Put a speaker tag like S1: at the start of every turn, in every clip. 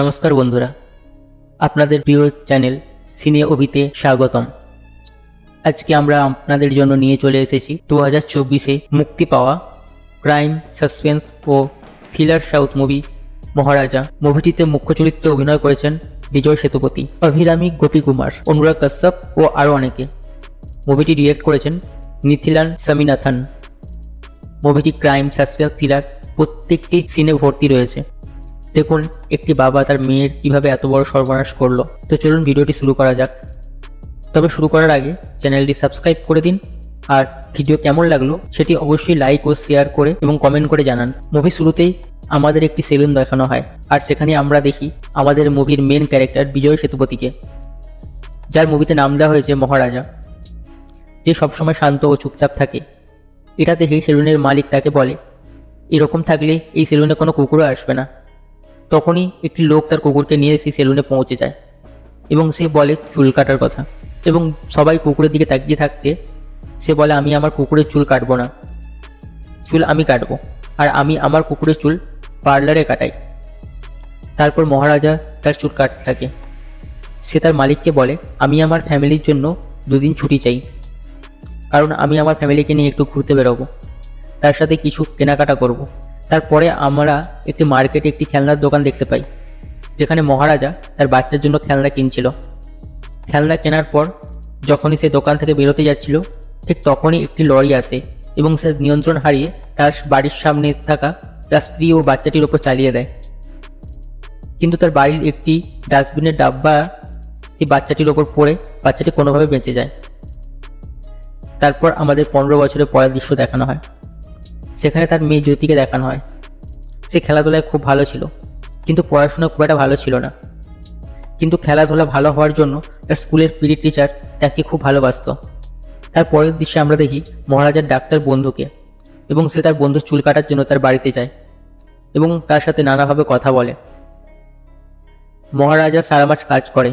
S1: নমস্কার বন্ধুরা, আপনাদের প্রিয় চ্যানেল সিনে অভিতে স্বাগতম। আজকে আমরা আপনাদের জন্য নিয়ে চলে এসেছি দু হাজার চব্বিশে মুক্তি পাওয়া ক্রাইম, সাসপেন্স ও থ্রিলার সাউথ মুভি মহারাজা। মুভিটিতে মুখ্য চরিত্রে অভিনয় করেছেন বিজয় সেতুপতি, অভিরামী গোপী কুমার, অনুরাগ কাশ্যপ ও আরও অনেকে। মুভিটি ডিরেক্ট করেছেন নিথিলান স্বামীনাথন মুভিটি ক্রাইম, সাসপেন্স, থ্রিলার প্রত্যেকটি সিনে ভর্তি রয়েছে। দেখুন, একটি বাবা তার মেয়ের কীভাবে এত বড় সর্বনাশ করল। তো চলুন ভিডিওটি শুরু করা যাক। তবে শুরু করার আগে চ্যানেলটি সাবস্ক্রাইব করে দিন, আর ভিডিও কেমন লাগল সেটি অবশ্যই লাইক ও শেয়ার করে এবং কমেন্ট করে জানান। মুভি শুরুতেই আমাদের একটি সেলুন দেখানো হয়, আর সেখানে আমরা দেখি আমাদের মুভির মেন ক্যারেক্টার বিজয় সেতুপতিকে, যার মুভিতে নাম দেওয়া হয়েছে মহারাজা, যে সবসময় শান্ত ও চুপচাপ থাকে। এটা দেখে সেলুনের মালিক তাকে বলে, এরকম থাকলে এই সেলুনে কোনো কুকুরও আসবে না। তখনই একটি লোক তার কুকুরকে নিয়ে সেই সেলুনে পৌঁছে যায় এবং সে বলে, চুল কাটার কথা। এবং সবাই কুকুরের দিকে তাকিয়ে থাকতে সে বলে, আমি আমার কুকুরের চুল কাটবো না। চুল আমি কাটবো আর আমি আমার কুকুরের চুল পার্লারে কাটাই। তারপর মহারাজা তার চুল কাটতে থাকে। সে তার মালিককে বলে, আমি আমার ফ্যামিলির জন্য দুদিন ছুটি চাই, কারণ আমি আমার ফ্যামিলিকে নিয়ে একটু ঘুরতে বেরোবো। তার সাথে কিছু কেনাকাটা করব। তারপরে আমরা একটি মার্কেটে একটি খেলনার দোকান দেখতে পাই, যেখানে মহারাজা তার বাচ্চার জন্য খেলনা কিনছিল। খেলনা কেনার পর যখনই সে দোকান থেকে বেরোতে যাচ্ছিল, ঠিক তখনই একটি লরি আসে এবং সে নিয়ন্ত্রণ হারিয়ে তার বাড়ির সামনে থাকা তার স্ত্রী ও বাচ্চাটির ওপর চালিয়ে দেয়। কিন্তু তার বাড়ির একটি ডাস্টবিনের ডাব্বা সেই বাচ্চাটির ওপর পড়ে, বাচ্চাটি কোনোভাবে বেঁচে যায়। তারপর আমাদের পনেরো বছরের পরের দৃশ্য দেখানো হয়। সেখানে তার মেয়ে জ্যোতিকে দেখানো হয়। সে খেলাধুলায় খুব ভালো ছিল, কিন্তু পড়াশোনা খুব একটা ভালো ছিল না। কিন্তু খেলাধুলা ভালো হওয়ার জন্য তার স্কুলের পিডি টিচার তাকে খুব ভালোবাসতো। তার পরের দৃশ্যে আমরা দেখি মহারাজার ডাক্তার বন্ধুকে, এবং সে তার বন্ধুর চুল কাটার জন্য তার বাড়িতে যায়, এবং তার সাথে নানাভাবে কথা বলে। মহারাজা সারা মাস কাজ করে,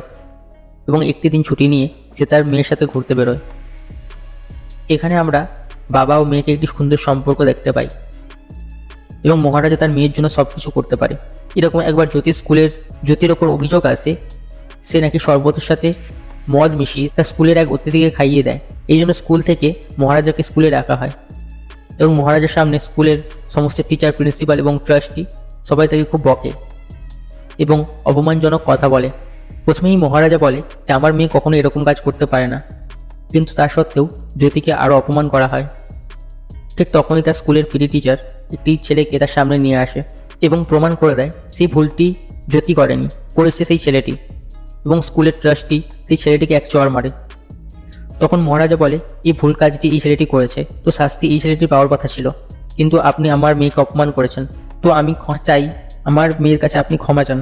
S1: এবং একটি দিন ছুটি নিয়ে সে তার মেয়ের সাথে ঘুরতে বেরোয়। এখানে আমরা বাবা ও মেয়েকে একটি সুন্দর সম্পর্ক দেখতে পাই এবং মহারাজা তার মেয়ের জন্য সব কিছু করতে পারে। এরকম একবার জ্যোতি স্কুলের জ্যোতির ওপর অভিযোগ আসে সে নাকি শরবতের সাথে মদ মিশিয়ে তার স্কুলের এক অতিথিকে খাইয়ে দেয়। এই জন্য স্কুল থেকে মহারাজাকে স্কুলে রাখা হয় এবং মহারাজার সামনে স্কুলের সমস্ত টিচার প্রিন্সিপাল এবং ট্রাস্টি সবাই তাকে খুব বকে এবং অপমানজনক কথা বলে। প্রথমেই মহারাজা বলে যে, আমার মেয়ে কখনো এরকম কাজ করতে পারে না। কিন্তু তা সত্ত্বেও জ্যোতিকে আরও অপমান করা হয়। ঠিক তখনই তার স্কুলের পিডি টিচার একটি ছেলেকে তার সামনে নিয়ে আসে এবং প্রমাণ করে দেয় সেই ভুলটি জ্যোতি করেনি, করেছে সেই ছেলেটি এবং স্কুলের ট্রাস্টি সেই ছেলেটিকে এক চড় মারে। তখন মহারাজা বলে, এই ভুল কাজটি এই ছেলেটি করেছে, তো শাস্তি এই ছেলেটি পাওয়ার কথা ছিল। কিন্তু আপনি আমার মেয়েকে অপমান করেছেন, তো আমি চাই, আমার মেয়ের কাছে আপনি ক্ষমা চান।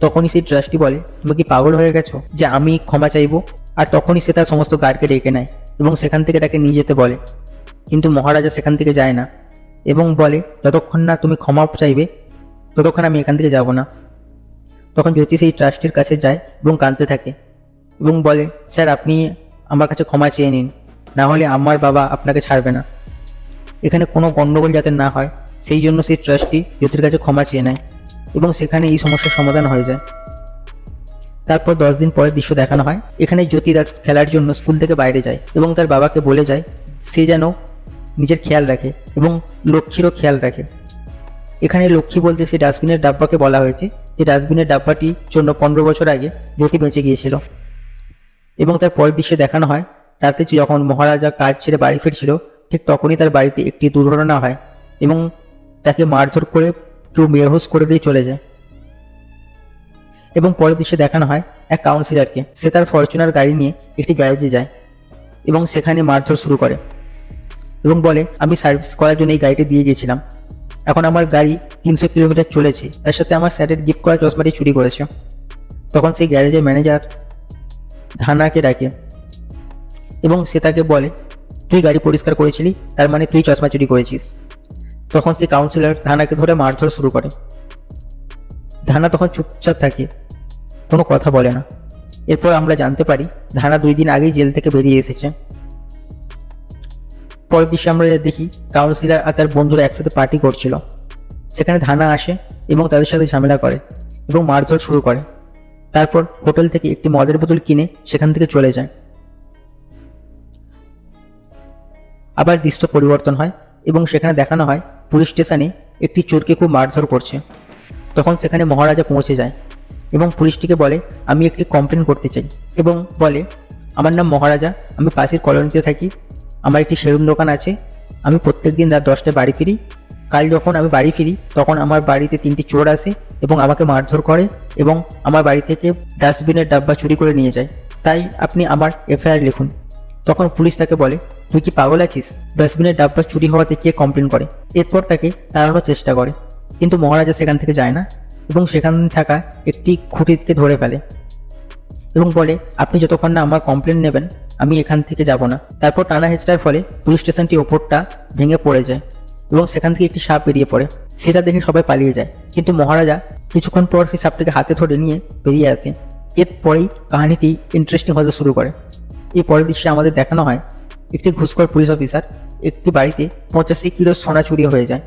S1: তখনই সেই ট্রাস্টি বলে, তুমি কি পাগল হয়ে গেছো যে আমি ক্ষমা চাইব? আর তখনই সে তার সমস্ত গার্ডকে ডেকে নেয় এবং সেখান থেকে তাকে নিয়ে যেতে বলে। কিন্তু মহারাজা সেখান থেকে যায় না। এবং বলে, যতক্ষণ না তুমি ক্ষমা চাইবে, ততক্ষণ আমি এখান থেকে যাব না। তখন জ্যোতি সেই ট্রাস্টির কাছে যায় এবং কাঁদতে থাকে এবং বলে, স্যার, আপনি আমার কাছে ক্ষমা চেয়ে নিন। না হলে আমার বাবা আপনাকে ছাড়বে না। এখানে কোনো গণ্ডগোল যাতে না হয়, সেই জন্য সেই ট্রাস্টি জ্যোতির কাছে ক্ষমা চেয়ে নেয় এবং সেখানে এই সমস্যার সমাধান হয়ে যায়। তারপর দশ দিন পরের দৃশ্য দেখানো হয়। এখানে জ্যোতি তার খেলার জন্য স্কুল থেকে বাইরে যায় এবং তার বাবাকে বলে যায়, সে যেন নিজের খেয়াল রাখে এবং লক্ষ্মীরও খেয়াল রাখে। এখানে লক্ষ্মী বলতে সে ডাস্টবিনের ডাব্বাকে বলা হয়েছে। যে ডাস্টবিনের ডাব্বাটির জন্য পনেরো বছর আগে জ্যোতি বেঁচে গিয়েছিল এবং তার পরের দৃশ্যে দেখানো হয়, রাতে যখন মহারাজা কাজ ছেড়ে বাড়ি ফিরছিল, ঠিক তখনই তার বাড়িতে একটি দুর্ঘটনা হয় এবং তাকে মারধর করে কেউ বেরহোশ করে দিয়ে চলে যায়। এবং পরের দৃশ্যে দেখানো হয় এক কাউন্সিলরকে সে তার ফরচুনার গাড়ি নিয়ে একটি গ্যারেজে যায় এবং সেখানে মারধর শুরু করে। এবং বলে, আমি সার্ভিস করার জন্য এই গাড়িটি দিয়ে গেছিলাম এখন আমার গাড়ি তিনশো কিলোমিটার চলেছে। তার সাথে আমার স্যারের গিফট করা চশমাটি চুরি করেছে। তখন সেই গ্যারেজের ম্যানেজার ধানাকে ডাকে এবং সে তাকে বলে, তুই গাড়ি পরিষ্কার করেছিলি, তার মানে তুই চশমা চুরি করেছিস। তখন সেই কাউন্সিলর ধানাকে ধরে মারধর শুরু করে। ধানা তখন চুপচাপ থাকে, কোনো কথা বলে না। এরপর আমরা জানতে পারি, ধানা দুই দিন আগেই জেল থেকে বেরিয়ে এসেছে। পরের দৃশ্যে আমরা দেখি, কাউন্সিলর আর তার বন্ধুরা একসাথে পার্টি করছিল। সেখানে ধানা আসে এবং তাদের সাথে ঝামেলা করে এবং মারধর শুরু করে। তারপর হোটেল থেকে একটি মদের বোতল কিনে সেখান থেকে চলে যায়। আবার দৃশ্য পরিবর্তন হয় এবং সেখানে দেখানো হয়, পুলিশ স্টেশনে একটি চোরকে খুব মারধর করছে। তখন সেখানে মহারাজা পৌঁছে যায় এবং পুলিশটিকে বলে, আমি একটি কমপ্লেন করতে চাই। এবং বলে, আমার নাম মহারাজা, আমি পাশের কলোনিতে থাকি আমার একটি সেলুন দোকান আছে। আমি প্রত্যেক দিন রাত দশটায় বাড়ি ফিরি। কাল যখন আমি বাড়ি ফিরি, তখন আমার বাড়িতে তিনটি চোর আসে এবং আমাকে মারধর করে এবং আমার বাড়ি থেকে ডাস্টবিনের ডাব্বা চুরি করে নিয়ে যায়। তাই আপনি আমার এফআইআর লিখুন। তখন পুলিশ তাকে বলে, তুই কি পাগল আছিস? ডাস্টবিনের ডাব্বা চুরি হওয়াতে কে কমপ্লেন করে? এরপর তাকে তাড়ানোর চেষ্টা করে। কিন্তু মহারাজা সেখান থেকে যায় না এবং সেখানে থাকা একটি খুঁটিতে ধরে ফেলে। এবং বলে, আপনি যতক্ষণ না আমার কমপ্লেন নেবেন, আমি এখান থেকে যাব না। তারপর টানা হেঁচড়ার ফলে পুলিশ স্টেশনটি ওপরটা ভেঙে পড়ে যায় এবং সেখান থেকে একটি সাপ বেরিয়ে পড়ে। সেটা দেখে সবাই পালিয়ে যায়। কিন্তু মহারাজা কিছুক্ষণ পর সেই সাপটাকে হাতে ধরে নিয়ে বেরিয়ে আসে। এরপরেই কাহিনীটি ইন্টারেস্টিং হতে শুরু করে। এই পরের দৃশ্যে আমাদের দেখানো হয়, একটি ঘুষখোর পুলিশ অফিসার একটি বাড়িতে পঁচাশি কিলো সোনা চুরি হয়ে যায়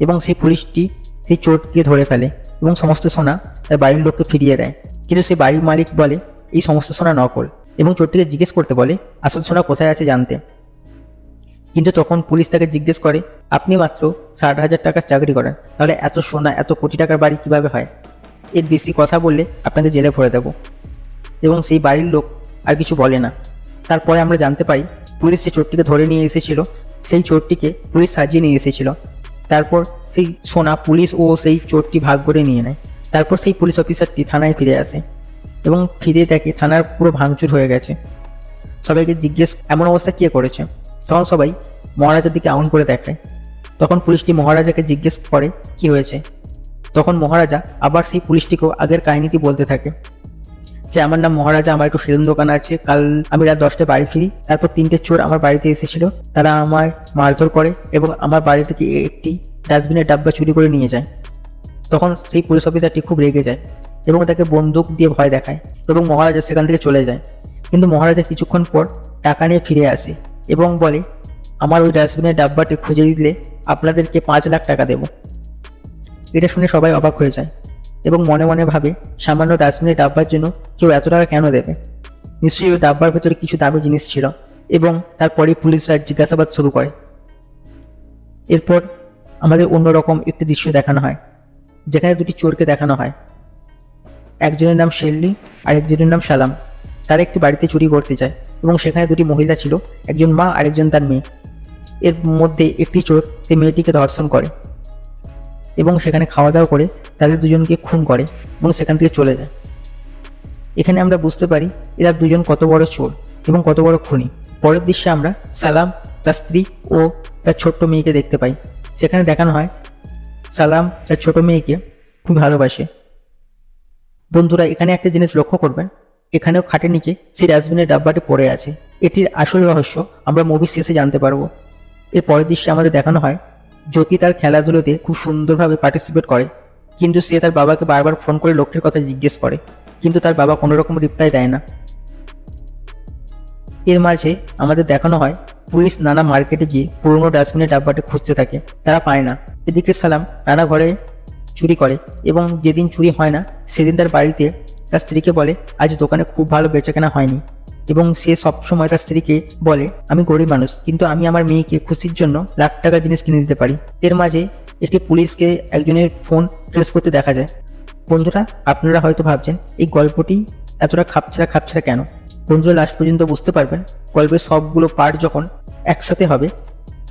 S1: এবং সেই পুলিশটি সেই চোরকে ধরে ফেলে এবং সমস্ত সোনা তার বাড়ির লোককে ফিরিয়ে দেয়। কিন্তু সে বাড়ির মালিক বলে, এই সমস্ত সোনা নকল। এবং চোরটিকে জিজ্ঞেস করতে বলে, আসল সোনা কোথায় আছে জানতে? কিন্তু তখন পুলিশ তাকে জিজ্ঞেস করে, আপনি মাত্র ষাট হাজার টাকার চাকরি করেন, তাহলে এত সোনা, এত কোটি টাকার বাড়ি কীভাবে হয়? এর বেশি কথা বললে আপনাকে জেলে ভরে দেবো। এবং সেই বাড়ির লোক আর কিছু বলে না। তারপরে আমরা জানতে পারি, পুলিশ যে চোরটিকে ধরে নিয়ে এসেছিল, সেই চোরটিকে পুলিশ সাজিয়ে নিয়ে এসেছিল। তারপর সেই সোনা পুলিশ ও সেই চোরটি ভাগ করে নিয়ে নেয়। তারপর সেই পুলিশ অফিসারটি থানায় ফিরে আসে এবং ফিরে দেখে থানার পুরো ভাঙচুর হয়ে গেছে। সবাইকে জিজ্ঞেস, এমন অবস্থা কে করেছে? তখন সবাই মহারাজার দিকে আউন করে দেখে। তখন পুলিশটি মহারাজাকে জিজ্ঞেস করে, কি হয়েছে? তখন মহারাজা আবার সেই পুলিশটিকেও আগের কাহিনীটি বলতে থাকে যে, আমার নাম মহারাজা, আমার একটু সেলুন দোকান আছে, কাল আমি রাত দশটায় বাড়ি ফিরি, তারপর তিনটে চোর আমার বাড়িতে এসেছিল, তারা আমায় মারধর করে এবং আমার বাড়ি থেকে একটি ডাস্টবিনের ডাব্বা চুরি করে নিয়ে যায়। তখন সেই পুলিশ অফিসারটি খুব রেগে যায় এবং তাকে বন্দুক দিয়ে ভয় দেখায় এবং মহারাজা সেখান থেকে চলে যায়। কিন্তু মহারাজা কিছুক্ষণ পর টাকা নিয়ে ফিরে আসে এবং বলে, আমার ওই ডাস্টবিনের ডাব্বাটি খুঁজে দিলে আপনাদেরকে পাঁচ লাখ টাকা দেব। এটা শুনে সবাই অবাক হয়ে যায় এবং মনে মনে ভাবে, সামান্য ডাস্টবিনের ডাব্বার জন্য কেউ এত টাকা কেন দেবে? নিশ্চয়ই ওই ডাব্বার ভেতরে কিছু দামি জিনিস ছিল এবং তারপরে পুলিশরা জিজ্ঞাসাবাদ শুরু করে। এরপর আমাদের অন্যরকম একটি দৃশ্য দেখানো হয়। যেখানে দুটি চোরকে দেখানো হয়। একজনের নাম শেল্লি আর একজনের নাম সালাম। তারা একটি বাড়িতে চুরি করতে যায় এবং সেখানে দুটি মহিলা ছিল, একজন মা আর একজন তার মেয়ে। এর মধ্যে একটি চোর সেই মেয়েটিকে ধর্ষণ করে এবং সেখানে খাওয়া দাওয়া করে তাদের দুজনকে খুন করে এবং সেখান থেকে চলে যায়। এখানে আমরা বুঝতে পারি এরা দুজন কত বড় চোর এবং কত বড় খুনি। পরের দৃশ্যে আমরা সালাম, তার স্ত্রী ও তার ছোট্ট মেয়েকে দেখতে পাই। সেখানে দেখানো হয় সালাম, তার ছোট মেয়েকে খুব ভালোবাসে। বন্ধুরা, এখানে একটা জিনিস লক্ষ্য করবেন। এখানেও খাটের নিচে সেই ডাস্টবিনের ডাব্বাটি পড়ে আছে। এটির আসল রহস্য আমরা মুভির শেষে জানতে পারব। এর পরের দৃশ্যে আমাদের দেখানো হয়, জ্যোতি তার খেলাধুলোতে খুব সুন্দরভাবে পার্টিসিপেট করে, কিন্তু সে তার বাবাকে বারবার ফোন করে লক্ষ্যের কথা জিজ্ঞেস করে, কিন্তু তার বাবা কোনো রকম রিপ্লাই দেয় না। এর মাঝে আমাদের দেখানো হয় পুলিশ নানা মার্কেটে গিয়ে পুরনো ডাস্টবিনের ডাব্বাটি খুঁজতে থাকে, তারা পায় না। এদিকে সালাম নানা ঘরে চুরি করে এবং যেদিন চুরি হয় না, সেদিন তার বাড়িতে তার স্ত্রীকে বলে, আজ দোকানে খুব ভালো বেচাকেনা হয়নি। এবং সে সবসময় তার স্ত্রীকে বলে, আমি গরিব মানুষ, কিন্তু আমি আমার মেয়েকে খুশির জন্য লাখ টাকার জিনিস কিনে দিতে পারি। এর মাঝে একটি পুলিশকে একজনের ফোন ট্রেস করতে দেখা যায়। বন্ধুরা, আপনারা হয়তো ভাবছেন, এই গল্পটি এতটা খাপছাড়া খাপছাড়া কেন? বন্ধুরা লাস্ট পর্যন্ত বুঝতে পারবেন? গল্পের সবগুলো পার্ট যখন একসাথে হবে,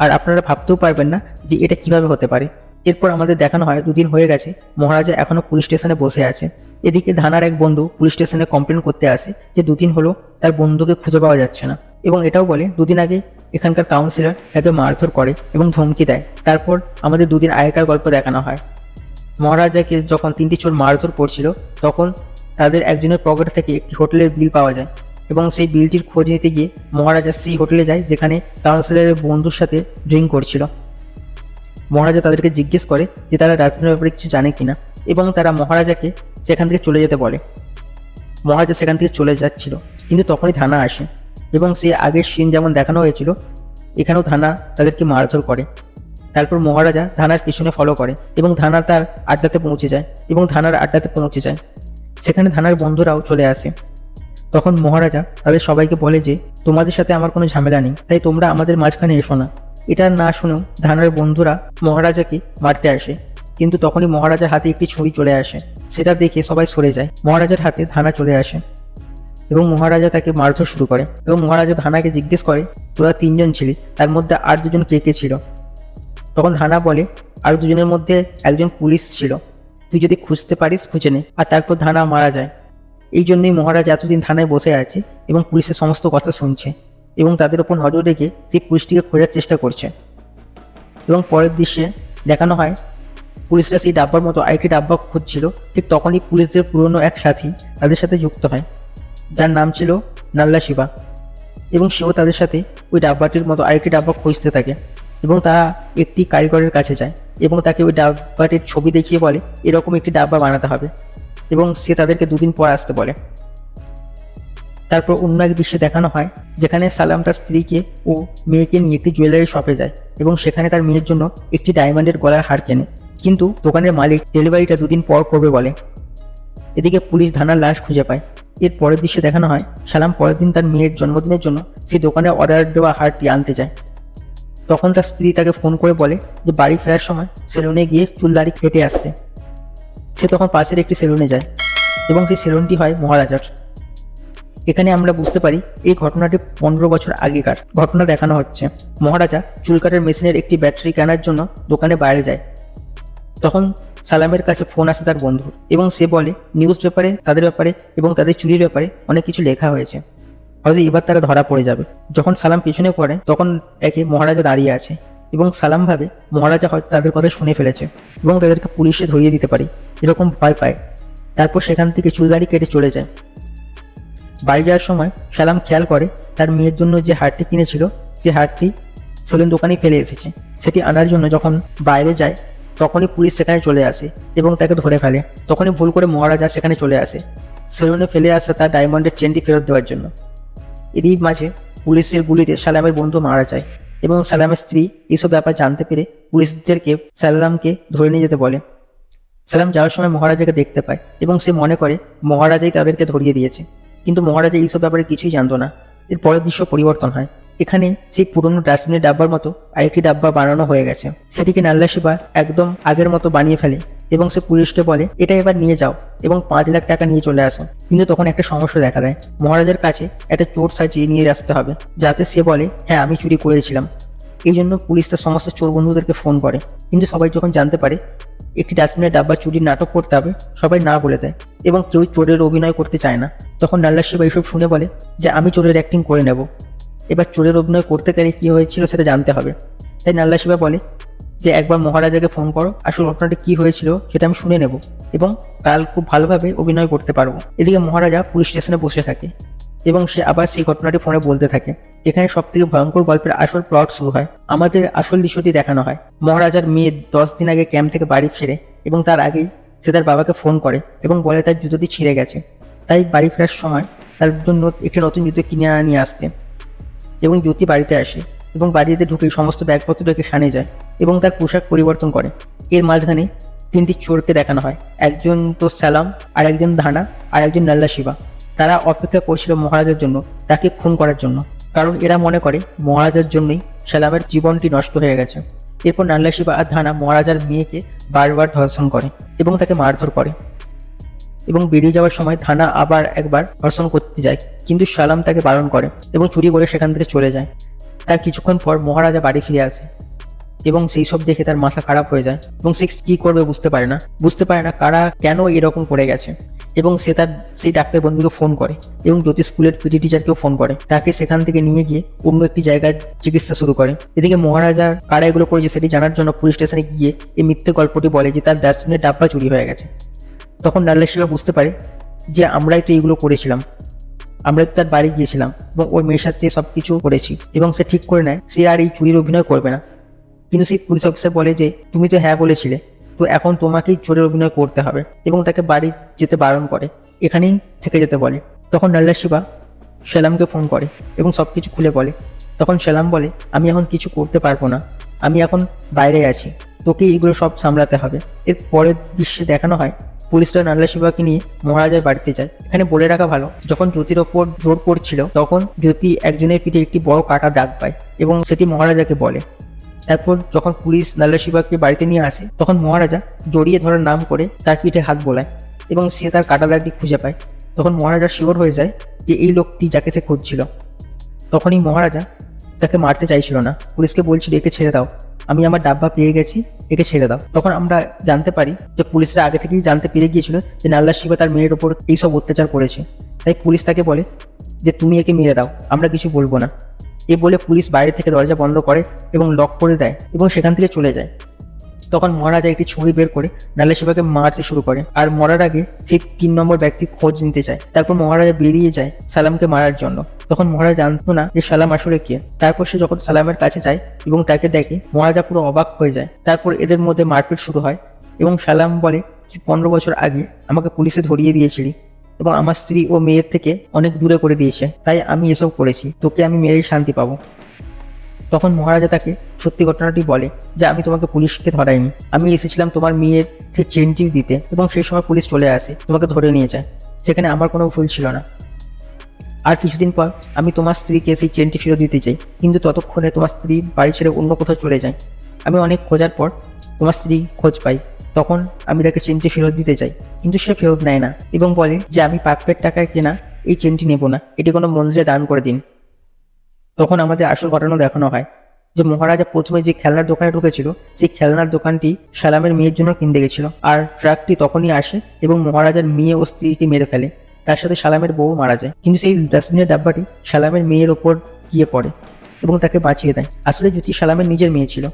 S1: আর আপনারা ভাবতেও পারবেন না যে এটা কীভাবে হতে পারে। এরপর আমাদের দেখানো হয়, দুদিন হয়ে গেছে, মহারাজা এখনও পুলিশ স্টেশনে বসে আছে। এদিকে ধানার এক বন্ধু পুলিশ স্টেশনে কমপ্লেন করতে আসে যে দুদিন হলো তার বন্ধুকে খুঁজে পাওয়া যাচ্ছে না। এবং এটাও বলে, দুদিন আগে এখানকার কাউন্সিলর তাকে মারধর করে এবং ধমকি দেয়। তারপর আমাদের দুদিন আগেকার গল্প দেখানো হয়। মহারাজাকে যখন তিনটি চোর মারধর করছিল, তখন তাদের একজনের পকেট থেকে একটি হোটেলের বিল পাওয়া যায়। এবং সেই বিলটির খোঁজ নিতে গিয়ে মহারাজা সেই হোটেলে যায় যেখানে কাউন্সিলরের বন্ধুর সাথে ড্রিঙ্ক করছিল। মহারাজা তাদেরকে জিজ্ঞেস করে যে তারা ডাস্টবিনের ব্যাপারে কিছু জানে কিনা এবং তারা মহারাজাকে সেখান থেকে চলে যেতে বলে। মহারাজা সেখান থেকে চলে যাচ্ছিল, কিন্তু তখনই থানা আসে এবং সে আগের সিন যেমন দেখানো হয়েছিল, এখানেও থানা তাদেরকে মারধর করে। তারপর মহারাজা ধানার পিছনে ফলো করে এবং ধানা তার আড্ডাতে পৌঁছে যায় এবং ধানার আড্ডাতে পৌঁছে যায়। সেখানে ধানার বন্ধুরাও চলে আসে। তখন মহারাজা তাদের সবাইকে বলে যে, তোমাদের সাথে আমার কোনো ঝামেলা নেই, তাই তোমরা আমাদের মাঝখানে এসো না। এটা না শুনেও ধানার বন্ধুরা মহারাজাকে মারতে আসে। কিন্তু তখনই মহারাজার হাতে একটি ছুরি চলে আসে। সেটা দেখে সবাই সরে যায়। মহারাজার হাতে ধানা চলে আসে এবং মহারাজা তাকে মারধর শুরু করে এবং মহারাজা ধানাকে জিজ্ঞেস করে, তোরা তিনজন ছিলি, তার মধ্যে আর দুজন কে কে ছিল? তখন ধানা বলে, আর দুজনের মধ্যে একজন পুলিশ ছিল। তুই যদি খুঁজতে পারিস, খুঁজে নে। আর তারপর ধানা মারা যায়। এই জন্যই মহারাজ এতদিন থানায় বসে আছে এবং পুলিশের সমস্ত কথা শুনছে এবং তাদের ওপর নজর রেখে সে পুলিশটিকে খোঁজার চেষ্টা করছে। এবং পরের দৃশ্যে দেখানো হয়, পুলিশরা সেই ডাব্বার মতো আরেকটি ডাব্বা খুঁজছিল, ঠিক তখনই পুলিশদের পুরনো এক সাথী তাদের সাথে যুক্ত হয়, যার নাম ছিল নাল্লা শিবা। এবং সেও তাদের সাথে ওই ডাব্বাটির মতো আরেকটি ডাব্বা খুঁজতে থাকে এবং তারা একটি কারিগরের কাছে যায় এবং তাকে ওই ডাব্বাটির ছবি দেখিয়ে বলে, এরকম একটি ডাব্বা বানাতে হবে। এবং সে তাদেরকে দুদিন পর আসতে বলে। তারপর অন্য এক দৃশ্যে দেখানো হয়, যেখানে সালাম তার স্ত্রীকে ও মেয়েকে নিয়ে একটি জুয়েলারি শপে যায় এবং সেখানে তার মেয়ের জন্য একটি ডায়মন্ডের গলার হার কেনে। কিন্তু দোকানের মালিক ডেলিভারিটা দুদিন পর করবে বলে। এদিকে পুলিশ ধানার লাশ খুঁজে পায়। এর পরের দৃশ্যে দেখানো হয়, সালাম পরের দিন তার মেয়ের জন্মদিনের জন্য সে দোকানে অর্ডার দেওয়া হারটি আনতে যায়। তখন তার স্ত্রী তাকে ফোন করে বলে যে বাড়ি ফেরার সময় সেলুনে গিয়ে চুল দাড়ি কেটে আসতে। সে তখন পাশের একটি সেলুনে যায় এবং সেই সেলুনটি হয় মহারাজার। এখানে আমরা বুঝতে পারি এই ঘটনাটি পনেরো বছর আগেকার ঘটনা দেখানো হচ্ছে। মহারাজা চুল কাটার মেশিনের একটি ব্যাটারি কেনার জন্য দোকানে বাইরে যায়। তখন সালামের কাছে ফোন আসে তার বন্ধুর এবং সে বলে, নিউজ পেপারে, তাদের ব্যাপারে এবং তাদের চুরির ব্যাপারে অনেক কিছু লেখা হয়েছে। হয়তো এবার তারা ধরা পড়ে যাবে। যখন সালাম পিছনে পড়ে, তখন একে মহারাজা দাঁড়িয়ে আছে। এবং সালাম ভাবে মহারাজা হয়তো তাদের কথা শুনে ফেলেছে এবং তাদেরকে পুলিশে ধরিয়ে দিতে পারে, এরকম ভয় পায়। তারপর সেখান থেকে চুলদাড়ি কেটে চলে যায়। বাড়ি যাওয়ার সময় সালাম খেয়াল করে তার মেয়ের জন্য যে হারটি কিনেছিল, সে হারটি সেলুন দোকানে ফেলে এসেছে। সেটি আনার জন্য যখন বাইরে যায়, তখনই পুলিশ সেখানে চলে আসে এবং তাকে ধরে ফেলে। তখনই ভুল করে মহারাজা সেখানে চলে আসে। সেলুনে ফেলে আসা তার ডায়মন্ডের চেনটি ফেরত দেওয়ার জন্য। এরই মাঝে পুলিশের গুলিতে সালামের বন্ধু মারা যায়। এবং সালামের স্ত্রী এসব ব্যাপার জানতে পেরে পুলিশদেরকে সালামকে ধরে নিয়ে যেতে বলে। সালাম যাওয়ার সময় মহারাজাকে দেখতে পায় এবং সে মনে করে মহারাজাই তাদেরকে ধরিয়ে দিয়েছে। কিন্তু মহারাজা এইসব ব্যাপারে কিছুই জানতো না। এর পরের দৃশ্য পরিবর্তন হয়। এখানে সেই পুরনো ডাস্টবিনের ডাব্বার মতো আরেকটি ডাব্বা বানানো হয়ে গেছে। সেটিকে নাল্লা একদম আগের মতো বানিয়ে ফেলে। এবং সে পুলিশকে বলে, এটা এবার নিয়ে যাও এবং পাঁচ লাখ টাকা নিয়ে চলে আসো। কিন্তু তখন একটা সমস্যা দেখা দেয়। মহারাজার কাছে একটা চোর সাজিয়ে নিয়ে আসতে হবে, যাতে সে বলে হ্যাঁ আমি চুরি করেছিলাম। এই জন্য পুলিশ তার সমস্ত চোর বন্ধুদেরকে ফোন করে। কিন্তু সবাই যখন জানতে পারে, একটি ডাস্টবিনের ডাব্বা চুরির নাটক করতে হবে, সবাই না বলে দেয় এবং কেউ চোরের অভিনয় করতে চায় না। তখন নাল্লা শিবা এইসব শুনে বলে যে, আমি চোরের অ্যাক্টিং করে নেব। এবার চোরের অভিনয় করতে গেলে কী হয়েছিল সেটা জানতে হবে। তাই নাল্লা শিবা বলে যে একবার মহারাজাকে ফোন করো আসল ঘটনাটি কী হয়েছিল, সেটা আমি শুনে নেব এবং কাল খুব ভালোভাবে অভিনয় করতে পারব। এদিকে মহারাজা পুলিশ স্টেশনে বসে থাকে এবং সে আবার সেই ঘটনাটি ফোনে বলতে থাকে। এখানে সব থেকে ভয়ঙ্কর গল্পের আসল প্লট শুরু হয়। আমাদের আসল দৃশ্যটি দেখানো হয়। মহারাজার মেয়ে দশ দিন আগে ক্যাম্প থেকে বাড়ি ফিরে এবং তার আগেই সে তার বাবাকে ফোন করে এবং বলে তার জুতোটি ছিঁড়ে গেছে। তাই বাড়ি ফেরার সময় তার জন্য একটি নতুন জুতো কিনে নিয়ে আসতে এবং জ্যোতি বাড়িতে আসে। এবং বাড়িতে ঢুকে সমস্ত ব্যাগপত্র রেখে সানে যায় এবং তার পোশাক পরিবর্তন করে। এর মাঝখানে তিনটি চোরকে দেখানো হয়। একজন তো সালাম, আর একজন ধানা, আর একজন নাল্লা শিবা। তারা অপেক্ষা করছিল মহারাজের জন্য, তাকে খুন করার জন্য। কারণ এরা মনে করে, মহারাজার জন্যই সালামের জীবনটি নষ্ট হয়ে গেছে। এরপর নাল্লা শিবা আর ধানা মহারাজার মেয়েকে বারবার ধর্ষণ করে এবং তাকে মারধর করে। এবং বেরিয়ে যাওয়ার সময় থানা আবার একবার ধর্ষণ করতে যায়, কিন্তু সালাম তাকে বারণ করে এবং চুরি করে সেখান থেকে চলে যায়। তার কিছুক্ষণ পর মহারাজা বাড়ি ফিরে আসে এবং সেই সব দেখে তার মাথা খারাপ হয়ে যায় এবং সে কী করবে বুঝতে পারে না। বুঝতে পারে না কারা কেন এরকম করে গেছে এবং সে তার সেই ডাক্তার বন্ধুকে ফোন করে এবং জ্যোতি স্কুলের পিটি টিচারকেও ফোন করে। তাকে সেখান থেকে নিয়ে গিয়ে অন্য একটি জায়গায় চিকিৎসা শুরু করে। এদিকে মহারাজার কারা এগুলো করেছে সেটি জানার জন্য পুলিশ স্টেশনে গিয়ে এই মিথ্যে গল্পটি বলে যে তার ডাস্টবিনের ডাব্বা চুরি হয়ে গেছে। তখন নাল্লা শিবা বুঝতে পারে যে আমরাই তো এইগুলো করেছিলাম। আমরা তার বাড়ি গিয়েছিলাম এবং ওর মেয়ের সাথে সব কিছু করেছি এবং সে ঠিক করে নেয়, সে আর এই চুরির অভিনয় করবে না। কিন্তু সেই পুলিশ অফিসার বলে যে, তুমি তো হ্যাঁ বলেছিলে, তো এখন তোমাকেই চোরের অভিনয় করতে হবে এবং তাকে বাড়ি যেতে বারণ করে, এখানেই থেকে যেতে বলে। তখন নাল্লা শিবা সেলামকে ফোন করে এবং সব কিছু খুলে বলে। তখন সেলাম বলে, আমি এখন কিছু করতে পারব না, আমি এখন বাইরে আছি তোকে এগুলো সব সামলাতে হবে। এর পরের দৃশ্যে দেখানো হয় পুলিশরা নাল্লা শিবাকে নিয়ে মহারাজার বাড়িতে যায়। এখানে বলে রাখা ভালো, যখন জ্যোতির ওপর জোর পড়ছিল, তখন জ্যোতি একজনের পিঠে একটি বড় কাটা দাগ পায় এবং সেটি মহারাজাকে বলে। তারপর যখন পুলিশ নাল্লা শিবাকে বাড়িতে নিয়ে আসে, তখন মহারাজা জড়িয়ে ধরার নাম করে তার পিঠে হাত বোলায় এবং সে তার কাটা দাগটি খুঁজে পায়। তখন মহারাজা শিওর হয়ে যায় যে এই লোকটি যাকে সে খুঁজছিল। তখনই মহারাজা তাকে মারতে চাইছিল না। পুলিশকে বলছিল, একে ছেড়ে দাও। আমি আমার ডাব্বা পেয়ে গেছি, একে ছেড়ে দাও। তখন আমরা জানতে পারি যে পুলিশরা আগে থেকেই জানতে পেরে গিয়েছিল যে নাল্লা শিবা তার মেয়ের ওপর এইসব অত্যাচার করেছে। তাই পুলিশ তাকে বলে যে, তুমি একে মেরে দাও, আমরা কিছু বলব না। এ বলে পুলিশ বাইরে থেকে দরজা বন্ধ করে এবং লক করে দেয় এবং সেখান থেকে চলে যায়। তখন মহারাজা একটি ছুরি বের করে নাল্লা শিবাকে মারতে শুরু করে। আর মরার আগে সেই তিন নম্বর ব্যক্তির খোঁজ নিতে চায়। তারপর মহারাজা বেরিয়ে যায় সালামকে মারার জন্য। তখন মহারাজা জানতো না যে সালাম আসলে কে। তারপর সে যখন সালামের কাছে যায় এবং তাকে দেখে, মহারাজা পুরো অবাক হয়ে যায়। তারপর এদের মধ্যে মারপিট শুরু হয় এবং সালাম বলে পনেরো বছর আগে আমাকে পুলিশে ধরিয়ে দিয়েছিলি এবং আমার স্ত্রী ও মেয়ের থেকে অনেক দূরে করে দিয়েছে। তাই আমি এসব করেছি। তোকে আমি মেরেই শান্তি পাবো। তখন মহারাজা তাকে সত্যি ঘটনাটি বলে যে আমি তোমাকে পুলিশকে ধরাইনি। আমি এসেছিলাম তোমার মেয়ের সেই চেনটি দিতে এবং সেই সময় পুলিশ চলে আসে, তোমাকে ধরে নিয়ে যায়। সেখানে আমার কোনো ভুল ছিল না। আর কিছুদিন পর আমি তোমার স্ত্রীকে সেই চেনটি ফেরত দিতে চাই। কিন্তু ততক্ষণে তোমার স্ত্রী বাড়ি ছেড়ে অন্য কোথাও চলে যায়। আমি অনেক খোঁজার পর তোমার স্ত্রী খোঁজ পাই। তখন আমি তাকে চেনটি ফেরত দিতে চাই। কিন্তু সে ফেরত নেয় না এবং বলে যে আমি প্রাপ্যের টাকায় কেনা এই চেনটি নেব না। এটি কোনো মন্দিরে দান করে দিন। তখন আমাদের আসল ঘটনা দেখানো হয়, যে মহারাজা প্রথমে যে খেলনার দোকানে ঢুকেছিল, সেই খেলনার দোকানটি সালামের মেয়ের জন্য কিনতে গেছিল। আর ট্রাকটি তখনই আসে এবং মহারাজার মেয়ে ও স্ত্রীকে মেরে ফেলে। তার সাথে সালামের বউ মারা যায়। কিন্তু সেই ডাস্টবিনের ডাব্বাটি সালামের মেয়ের ওপর গিয়ে পড়ে এবং তাকে বাঁচিয়ে দেয়। আসলে জ্যোতি সালামের নিজের মেয়ে ছিল।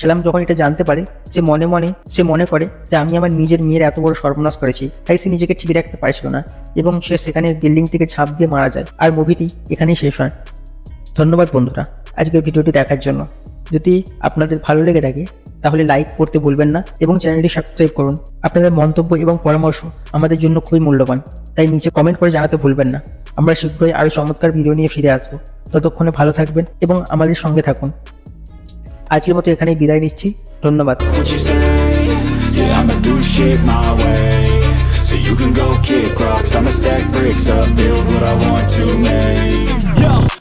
S1: সালাম যখন এটা জানতে পারে, সে মনে মনে, সে মনে করে যে আমি আমার নিজের মেয়ের এত বড় সর্বনাশ করেছি, তাই সে নিজেকে ঠিক রাখতে পারছিল না এবং সে সেখানে বিল্ডিং থেকে ঝাঁপ দিয়ে মারা যায়। আর মুভিটি এখানেই শেষ হয়। ধন্যবাদ বন্ধুরা আজকের ভিডিওটি দেখার জন্য। যদি আপনাদের ভালো লেগে থাকে তাহলে লাইক করতে ভুলবেন না এবং চ্যানেলটি সাবস্ক্রাইব করুন। আপনাদের মন্তব্য এবং পরামর্শ আমাদের জন্য খুবই মূল্যবান। তাই নিচে কমেন্ট করে জানাতে ভুলবেন না। আমরা শীঘ্রই আরও চমৎকার ভিডিও নিয়ে ফিরে আসব। ততক্ষণে ভালো থাকবেন এবং আমাদের সঙ্গে থাকুন। আজকের মতো এখানেই বিদায় নিচ্ছি। ধন্যবাদ।
S2: So you can go kick rocks. I'ma stack bricks up, build what I want to make. Yo.